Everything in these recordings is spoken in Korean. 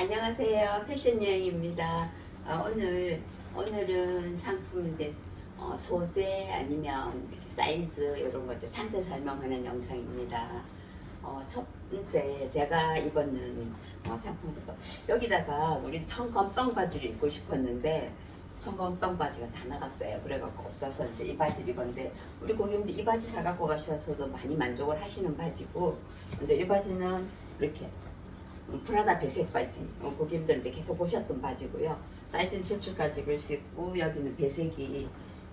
안녕하세요. 패션 여행입니다. 어, 오늘 오늘은 상품 이제 어, 소재 아니면 사이즈 이런 거 이제 상세 설명하는 영상입니다. 어, 첫 번째 제가 입었는 어, 상품부터 여기다가 우리 청건빵 바지를 입고 싶었는데 청건빵 바지가 다 나갔어요. 그래갖고 없어서 이제 이 바지를 입었는데 우리 고객님들 이 바지 사갖고 가셔서도 많이 만족을 하시는 바지고 이제 이 바지는 이렇게 음, 프라다 배색 바지. 어, 고객님들 이제 계속 보셨던 바지고요. 사이즈는 77까지 입을 수 있고 여기는 배색이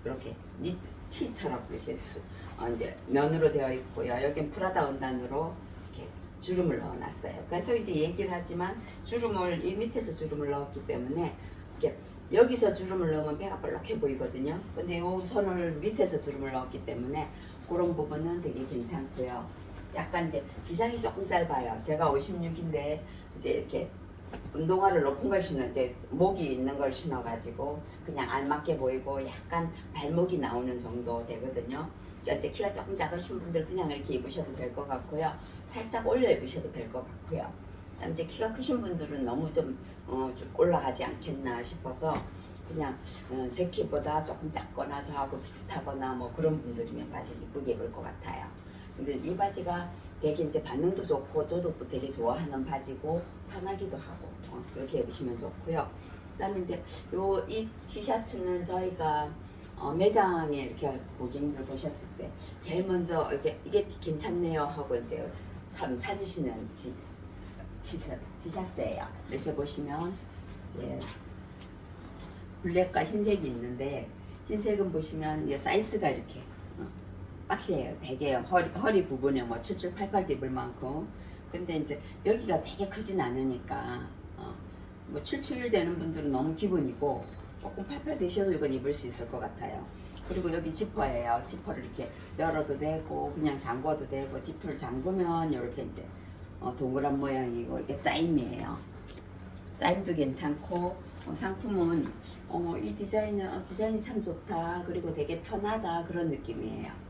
이렇게 니트 티처럼 이렇게 스- 어, 이제 면으로 되어 있고요. 여기는 프라다 원단으로 이렇게 주름을 넣어놨어요. 그래서 이제 얘기를 하지만 주름을 이 밑에서 주름을 넣었기 때문에 이렇게 여기서 주름을 넣으면 배가 볼록해 보이거든요. 근데 이 손을 밑에서 주름을 넣었기 때문에 그런 부분은 되게 괜찮고요. 약간 이제 기장이 조금 짧아요. 제가 56인데 이제 이렇게 운동화를 높은 걸 신어 이제 목이 있는 걸 신어가지고 그냥 알맞게 보이고 약간 발목이 나오는 정도 되거든요. 이제 키가 조금 작으신 분들 그냥 이렇게 입으셔도 될 것 같고요. 살짝 올려 입으셔도 될 것 같고요. 이제 키가 크신 분들은 너무 좀, 어, 좀 올라가지 않겠나 싶어서 그냥 어, 제 키보다 조금 작거나 저하고 비슷하거나 뭐 그런 분들이면 바지 이쁘게 입을 것 같아요. 근데 이 바지가 되게 이제 반응도 좋고 저도 또 되게 좋아하는 바지고 편하기도 하고 어, 그렇게 입으시면 좋고요. 그다음에 이제 요 이 티셔츠는 저희가 어, 매장에 이렇게 고객님들 보셨을 때 제일 먼저 이렇게 이게 괜찮네요 하고 이제 참 찾으시는 티, 티셔, 티셔츠예요. 이렇게 보시면 예, 블랙과 흰색이 있는데 흰색은 보시면 이제 사이즈가 이렇게 어, 박시해요. 되게 허리, 허리 부분에 뭐 77, 88 입을 만큼. 근데 이제 여기가 되게 크진 않으니까 어, 뭐77 되는 분들은 너무 기본이고 조금 88 되셔도 이건 입을 수 있을 것 같아요. 그리고 여기 지퍼예요. 지퍼를 이렇게 열어도 되고 그냥 잠궈도 되고 뒤틀 잠그면 이렇게 이제 어, 동그란 모양이고 이게 짜임이에요. 짜임도 괜찮고 어, 상품은 어, 이 디자인은 어, 디자인이 참 좋다 그리고 되게 편하다 그런 느낌이에요.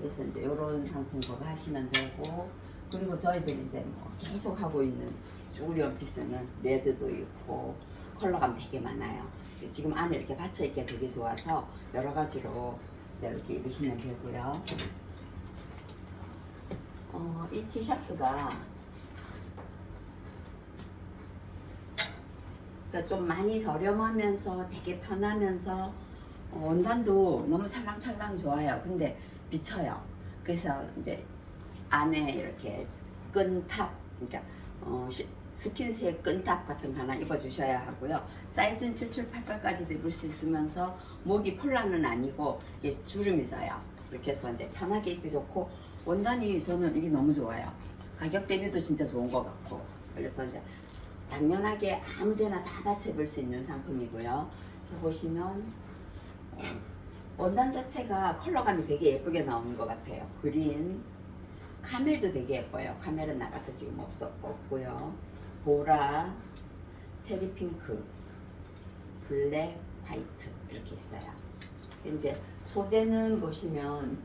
그래서 이제 이런 상품 그거 하시면 되고 그리고 저희들이 이제 뭐 계속 하고 있는 쭈구리 원피스는 레드도 있고 컬러감 되게 많아요. 지금 안에 이렇게 받쳐 입기 되게 좋아서 여러 가지로 이제 이렇게 입으시면 되고요. 어, 이 티셔츠가 그러니까 좀 많이 저렴하면서 되게 편하면서 어, 원단도 너무 찰랑찰랑 좋아요. 근데 비쳐요. 그래서 이제 안에 이렇게 끈탑, 그러니까 어, 시- 스킨색 끈탑 같은 거 하나 입어주셔야 하고요. 사이즈는 7788까지도 입을 수 있으면서 목이 폴라는 아니고 이게 주름이 져요. 이렇게 해서 이제 편하게 입기 좋고 원단이 저는 이게 너무 좋아요. 가격 대비도 진짜 좋은 것 같고 그래서 이제 당연하게 아무데나 다 받쳐 입을 수 있는 상품이고요. 이렇게 보시면 어, 원단 자체가 컬러감이 되게 예쁘게 나오는 것 같아요. 그린, 카멜도 되게 예뻐요. 카멜은 나가서 지금 없어, 없고요. 보라, 체리 핑크, 블랙, 화이트 이렇게 있어요. 이제 소재는 보시면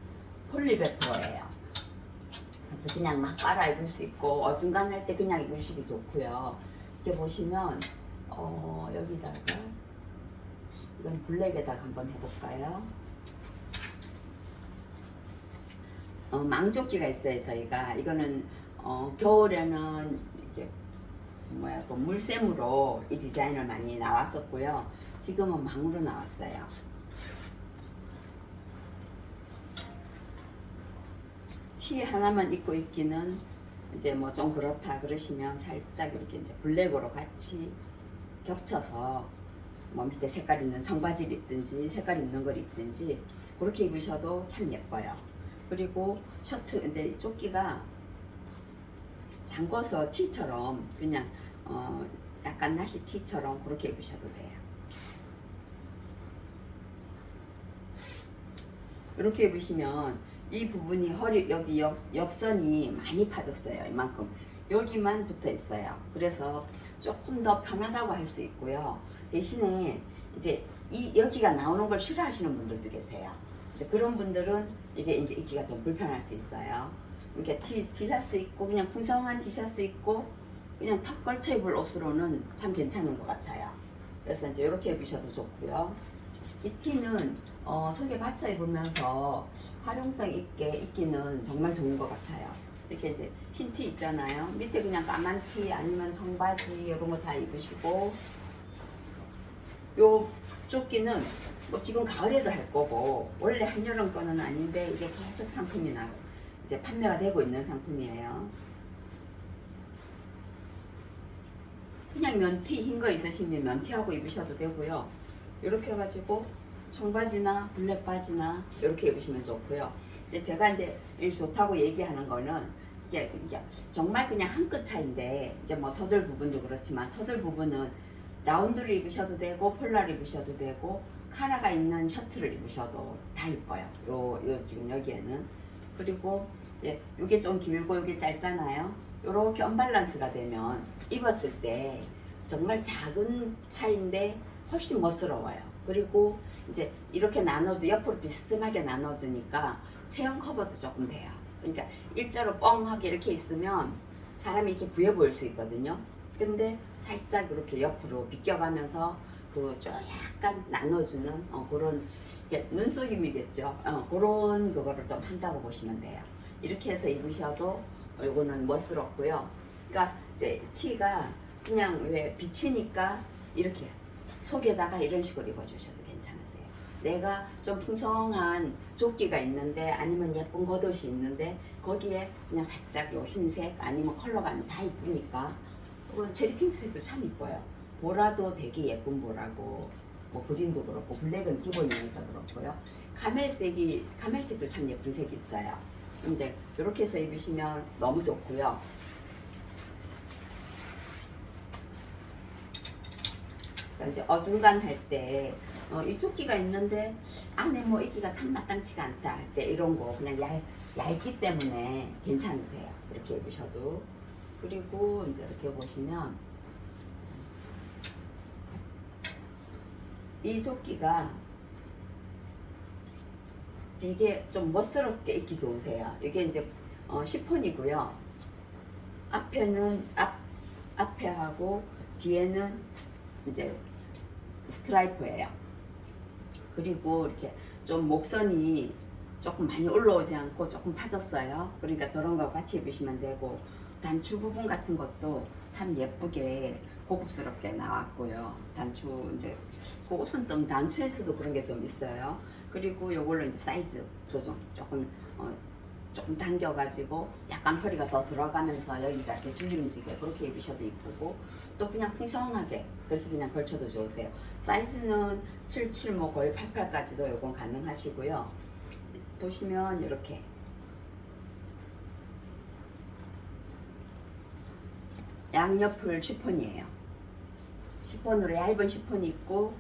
폴리베터예요. 그래서 그냥 막 깔아 입을 수 있고 어중간할 때 그냥 입으시기 좋고요. 이렇게 보시면 어, 여기다가 이건 블랙에다가 한번 해볼까요? 어, 망조끼가 있어요 저희가. 이거는 어, 겨울에는 이게 뭐야 그 물샘으로 이 디자인을 많이 나왔었고요. 지금은 망으로 나왔어요. 티 하나만 입고 있기는 이제 뭐 좀 그렇다 그러시면 살짝 이렇게 이제 블랙으로 같이 겹쳐서 뭐 밑에 색깔 있는 청바지를 입든지 색깔 있는 걸 입든지 그렇게 입으셔도 참 예뻐요. 그리고 셔츠 이제 조끼가 잠궈서 티처럼 그냥 어 약간 나시 티처럼 그렇게 입으셔도 돼요. 이렇게 입으시면 이 부분이 허리 여기 옆, 옆선이 많이 파졌어요. 이만큼 여기만 붙어 있어요. 그래서 조금 더 편하다고 할 수 있고요. 대신에 이제 이 여기가 나오는 걸 싫어하시는 분들도 계세요. 이제 그런 분들은 이게 이제 입기가 좀 불편할 수 있어요. 이렇게 티, 티셔츠 입고 그냥 풍성한 티셔츠 입고 그냥 턱 걸쳐 입을 옷으로는 참 괜찮은 것 같아요. 그래서 이제 이렇게 입으셔도 좋고요. 이 티는 어, 속에 받쳐 입으면서 활용성 있게 입기는 정말 좋은 것 같아요. 이렇게 이제 흰 티 있잖아요. 밑에 그냥 까만 티 아니면 청바지 이런 거 다 입으시고 요 조끼는 뭐 지금 가을에도 할 거고 원래 한여름 거는 아닌데 이게 계속 상품이 나 이제 판매가 되고 있는 상품이에요. 그냥 면티 흰 거 있으시면 면티하고 입으셔도 되고요. 이렇게 해가지고 청바지나 블랙 바지나 이렇게 입으시면 좋고요. 근데 제가 이제 이 좋다고 얘기하는 거는 이게, 이게 정말 그냥 한 끗 차인데 이제 뭐 터들 부분도 그렇지만 터들 부분은 라운드를 입으셔도 되고 폴라를 입으셔도 되고 카라가 있는 셔츠를 입으셔도 다 이뻐요. 요, 요 지금 여기에는 그리고 이제 이게 좀 길고 이게 짧잖아요. 이렇게 언밸런스가 되면 입었을 때 정말 작은 차인데 훨씬 멋스러워요. 그리고 이제 이렇게 나눠주 옆으로 비스듬하게 나눠주니까 체형 커버도 조금 돼요. 그러니까 일자로 뻥하게 이렇게 있으면 사람이 이렇게 부해 보일 수 있거든요. 근데 살짝 이렇게 옆으로 비껴가면서 그좀 약간 나눠주는 어, 그런 눈속임이겠죠. 어, 그런 그거를 좀 한다고 보시면 돼요. 이렇게 해서 입으셔도 이거는 멋스럽고요. 그러니까 이제 티가 그냥 왜 비치니까 이렇게 속에다가 이런 식으로 입어주셔도 괜찮으세요. 내가 좀 풍성한 조끼가 있는데 아니면 예쁜 겉옷이 있는데 거기에 그냥 살짝 요 흰색 아니면 아니면 다 이쁘니까 이건 체리 핑크색도 참 이뻐요. 보라도 되게 예쁜 보라고 뭐 그린도 그렇고 블랙은 기본이니까 그렇고요. 카멜색이 카멜색도 참 예쁜 색이 있어요. 이제 이렇게 해서 입으시면 너무 좋고요. 이제 어중간 할 때, 어, 이 조끼가 있는데, 안에 뭐 입기가 참 마땅치가 않다 할 때, 이런 거 그냥 얇, 얇기 때문에 괜찮으세요. 이렇게 입으셔도. 그리고 이제 이렇게 보시면, 이 조끼가 되게 좀 멋스럽게 입기 좋으세요. 이게 이제 어, 시폰이고요. 앞에는 앞 앞에 하고 뒤에는 이제 스트라이프예요. 그리고 이렇게 좀 목선이 조금 많이 올라오지 않고 조금 파졌어요. 그러니까 저런 거 같이 입으시면 되고 단추 부분 같은 것도 참 예쁘게 고급스럽게 나왔고요. 단추 이제 좀 단추에서도 그런 게 좀 있어요. 그리고 요걸로 이제 사이즈 조정 조금 어, 조금 당겨가지고 약간 허리가 더 들어가면서 여기가 이렇게 줄임지게 그렇게 입으셔도 이쁘고 또 그냥 풍성하게 그렇게 그냥 걸쳐도 좋으세요. 사이즈는 77, 뭐 거의 88까지도 요건 가능하시고요. 보시면 이렇게 양옆을 시폰이에요. 시폰으로 얇은 시폰이 있고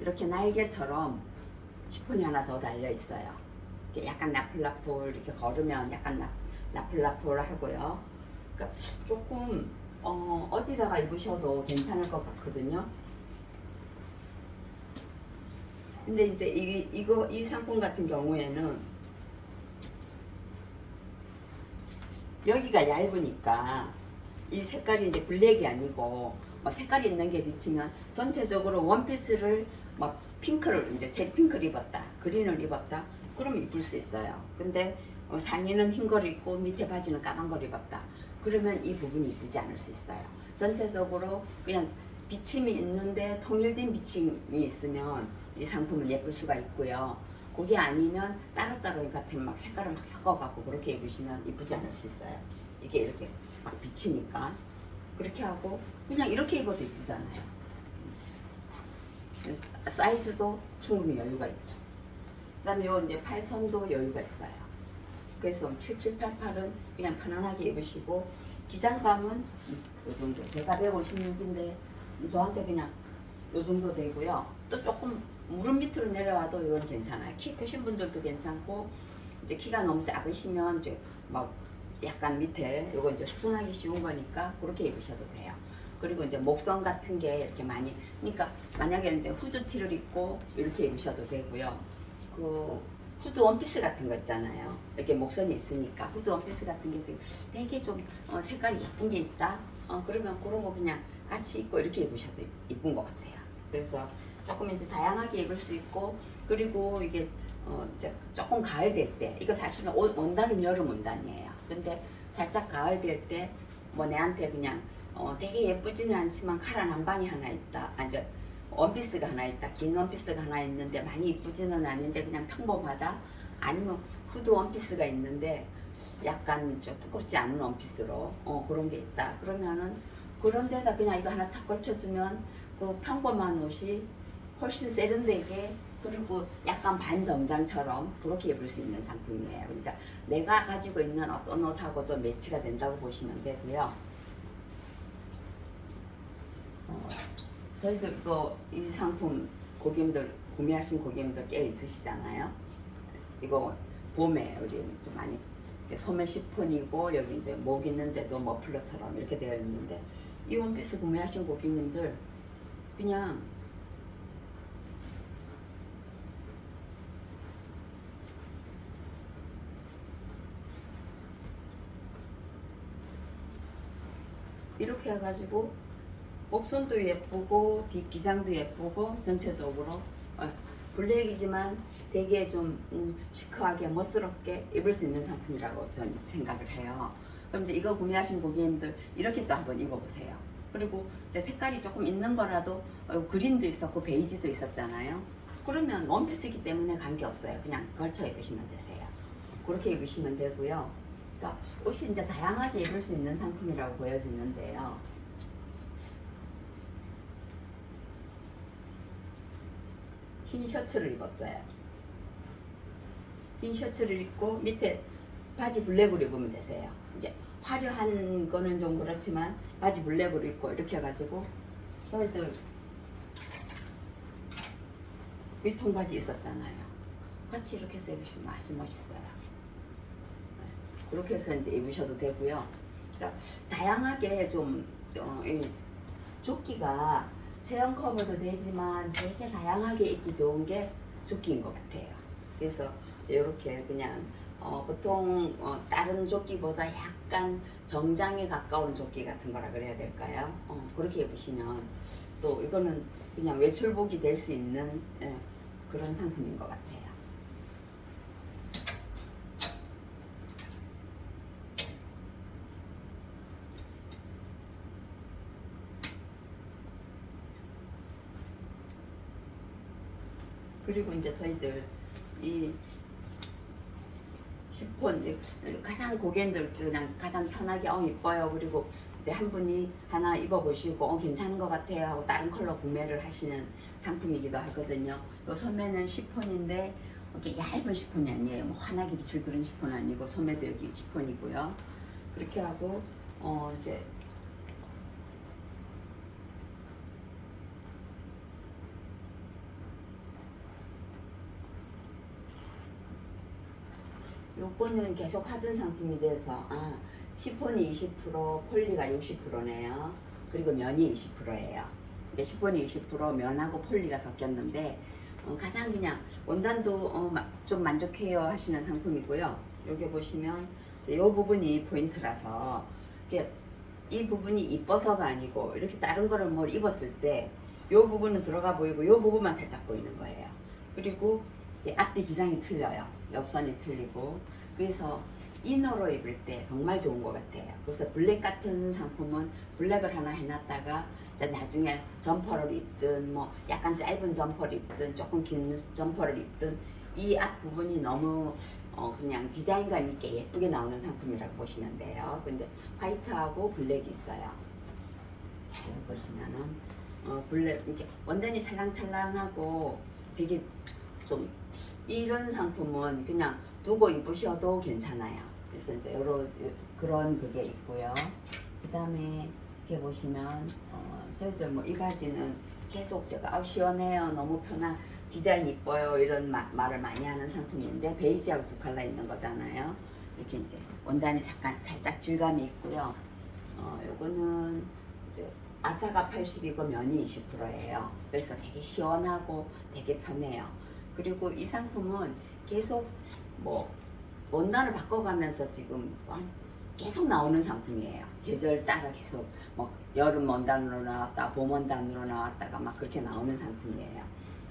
이렇게 날개처럼 시폰이 하나 더 달려 있어요. 이렇게 약간 나풀나풀 이렇게 걸으면 약간 나, 나풀나풀 하고요. 그러니까 조금 어, 어디다가 입으셔도 괜찮을 것 같거든요. 근데 이제 이, 이거 이 상품 같은 경우에는 여기가 얇으니까 이 색깔이 이제 블랙이 아니고 뭐 색깔이 있는 게 비치면 전체적으로 원피스를 막 핑크를 이제 제 핑크를 입었다 그린을 입었다 그러면 입을 수 있어요. 근데 어, 상의는 흰 걸 입고 밑에 바지는 까만 걸 입었다. 그러면 이 부분이 이쁘지 않을 수 있어요. 전체적으로 그냥 비침이 있는데 통일된 비침이 있으면 이 상품은 예쁠 수가 있고요. 그게 아니면 따로따로 같은 막 색깔을 막 섞어갖고 그렇게 입으시면 이쁘지 않을 수 있어요. 이게 이렇게 막 비치니까 그렇게 하고 그냥 이렇게 입어도 이쁘잖아요. 사이즈도 충분히 여유가 있죠. 그 다음에 요 이제 팔선도 여유가 있어요. 그래서 7788은 그냥 편안하게 입으시고 기장감은 요 정도. 제가 156인데 저한테 그냥 요 정도 되고요. 또 조금 무릎 밑으로 내려와도 이건 괜찮아요. 키 크신 분들도 괜찮고 이제 키가 너무 작으시면 이제 막 약간 밑에 요거 이제 수선하기 쉬운 거니까 그렇게 입으셔도 돼요. 그리고 이제 목선 같은 게 이렇게 많이 그러니까 만약에 이제 후드티를 입고 이렇게 입으셔도 되고요. 그 후드 원피스 같은 거 있잖아요. 이렇게 목선이 있으니까 후드 원피스 같은 게 되게 좀 어, 색깔이 예쁜 게 있다. 어, 그러면 그런 거 그냥 같이 입고 이렇게 입으셔도 이쁜 것 같아요. 그래서 조금 이제 다양하게 입을 수 있고 그리고 이게 어, 이제 조금 가을 될 때 이거 사실은 온- 온단은 여름 온단이에요. 근데 살짝 가을 될 때 뭐 내한테 그냥 어, 되게 예쁘지는 않지만 카라 남방이 하나 있다. 아, 이제 원피스가 하나 있다. 긴 원피스가 하나 있는데 많이 이쁘지는 않은데 그냥 평범하다. 아니면 후드 원피스가 있는데 약간 좀 두껍지 않은 원피스로 어, 그런 게 있다. 그러면은 그런 데다 그냥 이거 하나 탁 걸쳐주면 그 평범한 옷이 훨씬 세련되게 그리고 약간 반정장처럼 그렇게 입을 수 있는 상품이에요. 그러니까 내가 가지고 있는 어떤 옷하고도 매치가 된다고 보시면 되고요. 어, 저희들 이거 이 상품 고객님들 구매하신 고객님들 꽤 있으시잖아요. 이거 봄에 우리 좀 많이 소매 시폰이고 여기 이제 목 있는데도 머플러처럼 이렇게 되어 있는데 이 원피스 구매하신 고객님들 그냥 이렇게 해가지고 목선도 예쁘고 뒷 기장도 예쁘고 전체적으로 어, 블랙이지만 되게 좀 음, 시크하게 멋스럽게 입을 수 있는 상품이라고 저는 생각을 해요. 그럼 이제 이거 구매하신 고객님들 이렇게 또 한번 입어보세요. 그리고 이제 색깔이 조금 있는 거라도 어, 그린도 있었고 베이지도 있었잖아요. 그러면 원피스이기 때문에 관계 없어요. 그냥 걸쳐 입으시면 되세요. 그렇게 입으시면 되고요. 그러니까 옷이 이제 다양하게 입을 수 있는 상품이라고 보여지는데요. 흰 셔츠를 입었어요. 흰 셔츠를 입고 밑에 바지 블랙으로 입으면 되세요. 이제 화려한 거는 좀 그렇지만 바지 블랙으로 입고 이렇게 해가지고 저희들 위통 바지 있었잖아요. 같이 이렇게 해서 입으시면 아주 멋있어요. 네, 그렇게 해서 이제 입으셔도 되고요. 그러니까 다양하게 좀 어, 이 조끼가 체형 커버도 되지만 되게 다양하게 입기 좋은 게 조끼인 것 같아요. 그래서 이제 이렇게 그냥 어, 보통 어, 다른 조끼보다 약간 정장에 가까운 조끼 같은 거라 그래야 될까요? 어, 그렇게 입으시면 또 이거는 그냥 외출복이 될 수 있는 예, 그런 상품인 것 같아요. 그리고 이제 저희들 이 시폰 이- 가장 고객님들 그냥 가장 편하게 어 이뻐요 그리고 이제 한 분이 하나 입어보시고 어 괜찮은 것 같아요 하고 다른 컬러 구매를 하시는 상품이기도 하거든요. 요 소매는 시폰인데 이렇게 얇은 시폰이 아니에요. 뭐 환하게 비칠 그런 시폰 아니고 소매도 여기 시폰이고요. 그렇게 하고 어 이제 요거는 계속 하던 상품이 돼서 아 시폰이 20% 폴리가 60%네요. 그리고 면이 20%예요. 근데 시폰이 20% 면하고 폴리가 섞였는데 어, 가장 그냥 원단도 어, 마- 좀 만족해요 하시는 상품이고요. 여기 보시면 요 부분이 포인트라서 이게 이 부분이 이뻐서가 아니고 이렇게 다른 거를 뭘 입었을 때요 부분은 들어가 보이고 요 부분만 살짝 보이는 거예요. 그리고 앞뒤 기장이 틀려요. 옆선이 틀리고 그래서 이너로 입을 때 정말 좋은 것 같아요. 그래서 블랙 같은 상품은 블랙을 하나 해놨다가 나중에 점퍼를 입든 뭐 약간 짧은 점퍼를 입든 조금 긴 점퍼를 입든 이 앞 부분이 너무 어 그냥 디자인감 있게 예쁘게 나오는 상품이라고 보시면 돼요. 근데 화이트하고 블랙이 있어요. 보시면은 어 블랙 이렇게 원단이 찰랑찰랑하고 되게 좀 이런 상품은 그냥 두고 입으셔도 괜찮아요. 그래서 이제 여러 그런 그게 있고요. 그다음에 이렇게 보시면 어, 저희들 뭐이 바지는 계속 제가 아 시원해요, 너무 편한 디자인 이뻐요 이런 마- 말을 많이 하는 상품인데 베이지하고 두 컬러 있는 거잖아요. 이렇게 이제 원단이 잠깐 살짝 질감이 있고요. 어, 요거는 이제 아사가 80이고 면이 20%예요. 그래서 되게 시원하고 되게 편해요. 그리고 이 상품은 계속 뭐 원단을 바꿔가면서 지금 한 계속 나오는 상품이에요. 계절 따라 계속 뭐 여름 원단으로 나왔다, 봄 원단으로 나왔다가 막 그렇게 나오는 상품이에요.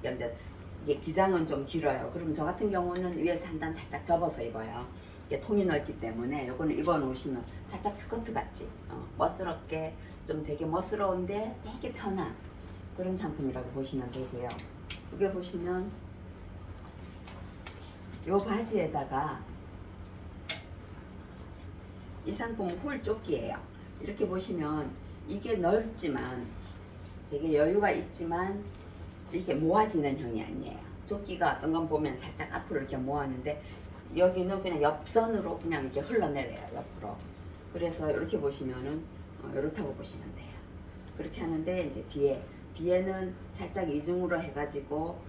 그러니까 이제 이게 기장은 좀 길어요. 그럼 저 같은 경우는 위에서 한 단 살짝 접어서 입어요. 이게 통이 넓기 때문에 요거는 입어 놓으시면 살짝 스커트 같이 어, 멋스럽게 좀 되게 멋스러운데 되게 편한 그런 상품이라고 보시면 되고요. 이게 보시면 요 바지에다가 이 상품 홀 조끼예요. 이렇게 보시면 이게 넓지만 되게 여유가 있지만 이렇게 모아지는 형이 아니에요. 조끼가 어떤 건 보면 살짝 앞으로 이렇게 모았는데 여기는 그냥 옆선으로 그냥 이렇게 흘러내려요 옆으로. 그래서 이렇게 보시면은 어, 이렇다고 보시면 돼요. 그렇게 하는데 이제 뒤에 뒤에는 살짝 이중으로 해가지고 히-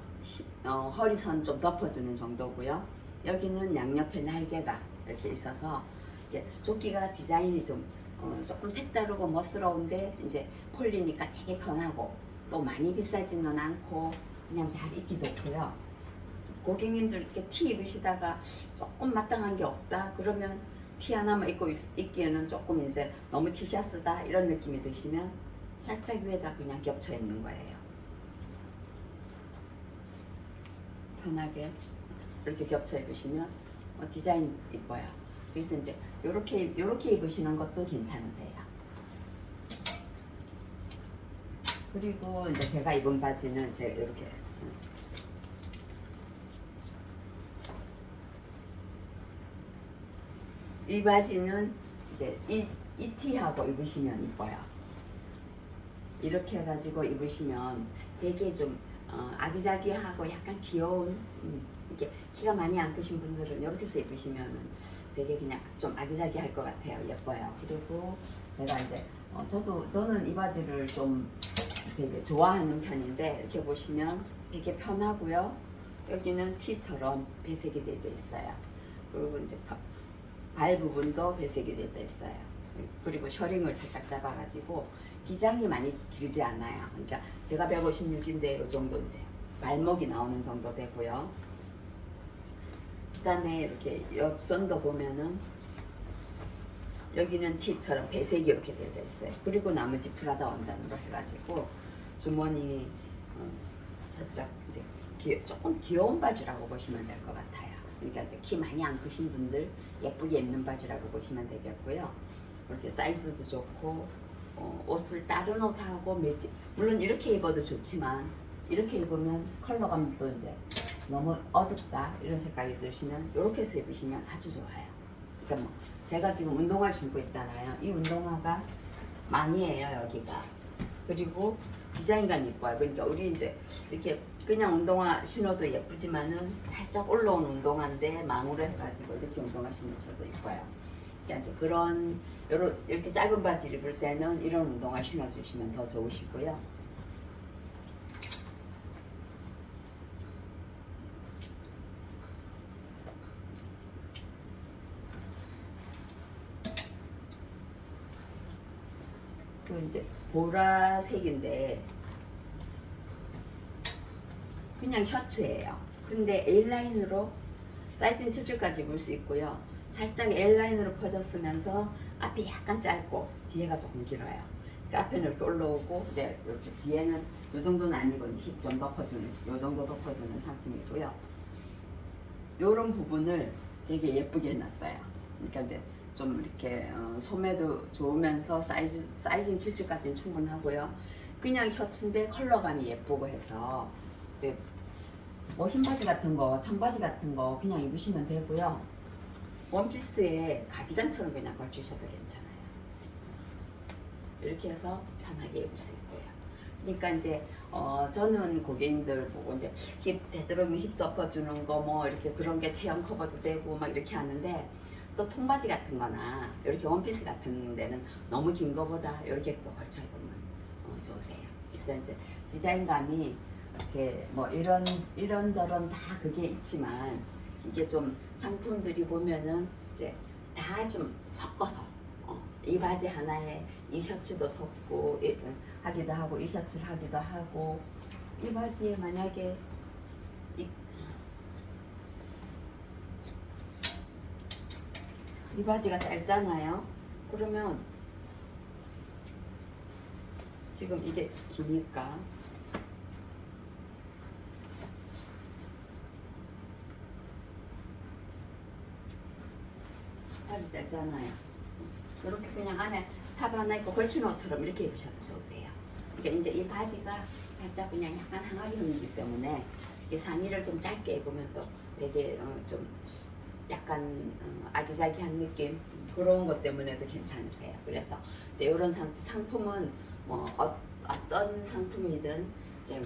어, 허리선 좀 덮어주는 정도고요. 여기는 양옆에 날개가 이렇게 있어서 이게 조끼가 디자인이 좀 어, 조금 색다르고 멋스러운데 이제 폴리니까 되게 편하고 또 많이 비싸지는 않고 그냥 잘 입기 좋고요. 고객님들 이렇게 티 입으시다가 조금 마땅한 게 없다 그러면 티 하나만 입고 있, 입기에는 조금 이제 너무 티셔츠다 이런 느낌이 드시면 살짝 위에다 그냥 겹쳐 입는 거예요. 편하게 이렇게 겹쳐 입으시면 어, 디자인 이뻐요. 그래서 이제 요렇게 요렇게 입으시는 것도 괜찮으세요. 그리고 이제 제가 입은 바지는 제가 이렇게 이 바지는 이제 이, 이 티하고 입으시면 이뻐요. 이렇게 해가지고 입으시면 되게 좀 어, 아기자기하고 약간 귀여운 음, 이렇게 키가 많이 안 크신 분들은 이렇게 해서 입으시면 되게 그냥 좀 아기자기할 것 같아요. 예뻐요. 그리고 제가 이제 어, 저도 저는 이 바지를 좀 되게 좋아하는 편인데 이렇게 보시면 되게 편하고요. 여기는 티처럼 배색이 되어 있어요. 그리고 이제 바- 발 부분도 배색이 되어 있어요. 그리고 셔링을 살짝 잡아가지고 기장이 많이 길지 않아요. 그러니까 제가 156인데 이 정도 이제 발목이 나오는 정도 되고요. 그 다음에 이렇게 옆선도 보면은 여기는 티처럼 배색이 이렇게 되어 있어요. 그리고 나머지 프라다 원단으로 해가지고 주머니 어, 살짝 이제 귀- 조금 귀여운 바지라고 보시면 될 것 같아요. 그러니까 이제 키 많이 안 크신 분들 예쁘게 입는 바지라고 보시면 되겠고요. 이렇게 사이즈도 좋고 어, 옷을 다른 옷하고 매치 물론 이렇게 입어도 좋지만 이렇게 입으면 컬러감도 이제 너무 어둡다 이런 생각이 드시면 이렇게 해서 입으시면 아주 좋아요. 그러니까 뭐 제가 지금 운동화를 신고 있잖아요. 이 운동화가 많이에요 여기가. 그리고 디자인감이 이뻐요. 그러니까 우리 이제 이렇게 그냥 운동화 신어도 예쁘지만은 살짝 올라온 운동화인데 망으로 해가지고 이렇게 운동화 신으셔도 이뻐요. 이제 그런 요런 이렇게 짧은 바지 입을 때는 이런 운동화 신어주시면 더 좋으시고요. 그 이제 보라색인데 그냥 셔츠예요. 근데 A라인으로 사이즈는 7줄까지 입을 수 있고요. 살짝 L라인으로 퍼졌으면서 앞이 약간 짧고 뒤에가 조금 길어요. 그 앞에는 이렇게 올라오고 이제 이렇게 뒤에는 이 정도는 아니고 이제 힙 좀 덮어주는 이 정도 덮어주는 상품이고요. 이런 부분을 되게 예쁘게 해놨어요. 그러니까 이제 좀 이렇게 어, 소매도 좋으면서 사이즈 사이즈는 7주까지는 충분하고요. 그냥 셔츠인데 컬러감이 예쁘고 해서 이제 뭐 흰바지 같은 거, 청바지 같은 거 그냥 입으시면 되고요. 원피스에 가디건처럼 그냥 걸치셔도 괜찮아요. 이렇게 해서 편하게 입을 수 있고요. 그러니까 이제 어 저는 고객님들 보고 이제 힙 되도록이면 힙 덮어주는 거 뭐 이렇게 그런 게 체형 커버도 되고 막 이렇게 하는데 또 통바지 같은 거나 이렇게 원피스 같은 데는 너무 긴 거보다 이렇게 또 걸쳐 입으면 어, 좋으세요. 그래서 이제 디자인감이 이렇게 뭐 이런 이런 저런 다 그게 있지만 이게 좀 상품들이 보면은 이제 다 좀 섞어서 어, 이 바지 하나에 이 셔츠도 섞고 이- 하기도 하고 이 셔츠를 하기도 하고 이 바지에 만약에 이, 이 바지가 짧잖아요. 그러면 지금 이게 기니까 바지 짧잖아요. 이렇게 그냥 안에 탑 하나 있고 걸친 옷처럼 이렇게 입으셔도 좋으세요. 그러니까 이제 이 바지가 살짝 그냥 약간 항아리 형이기 때문에 이 상의를 좀 짧게 입으면 또 되게 어, 좀 약간 어, 아기자기한 느낌 그런 것 때문에도 괜찮으세요. 그래서 이제 이런 상, 상품은 뭐 어, 어떤 상품이든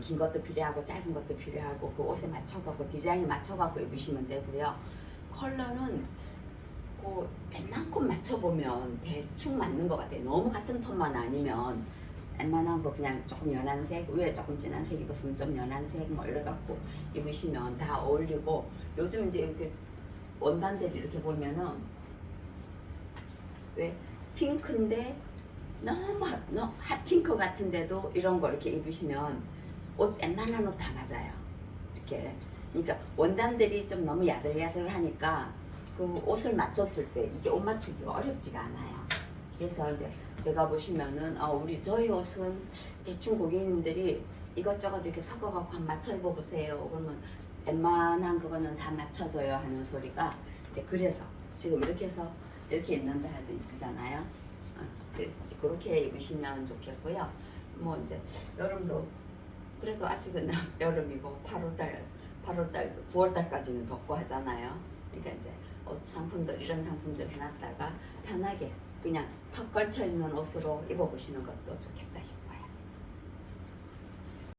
긴 것도 필요하고 짧은 것도 필요하고 그 옷에 맞춰갖고 디자인 맞춰갖고 입으시면 되고요. 컬러는 그 웬만큼 맞춰보면 대충 맞는 것 같아요. 너무 같은 톤만 아니면 웬만한 거 그냥 조금 연한 색, 위에 조금 진한 색 입었으면 좀 연한 색 뭐 이래갖고 입으시면 다 어울리고 요즘 이제 이렇게 원단들이 이렇게 보면은 왜 핑크인데 너무 핫- 너무 핫핑크 같은데도 이런 거 이렇게 입으시면 옷 웬만한 옷 다 맞아요. 이렇게 그러니까 원단들이 좀 너무 야들야들하니까 그 옷을 맞췄을 때 이게 옷 맞추기가 어렵지가 않아요. 그래서 이제 제가 보시면은 아 우리 저희 옷은 대충 고객님들이 이것저것 이렇게 섞어갖고 한번 맞춰 입어보세요. 그러면 웬만한 그거는 다 맞춰줘요 하는 소리가 이제 그래서 지금 이렇게 해서 이렇게 입는다 해도 이쁘잖아요. 어, 그래서 이제 그렇게 입으시면 좋겠고요. 뭐 이제 여름도 그래도 아직은 여름이고 8월달, 8월달, 9월달까지는 덥고 하잖아요. 그러니까 이제 옷 상품들 이런 상품들 해놨다가 편하게 그냥 턱 걸쳐 있는 옷으로 입어보시는 것도 좋겠다 싶어요.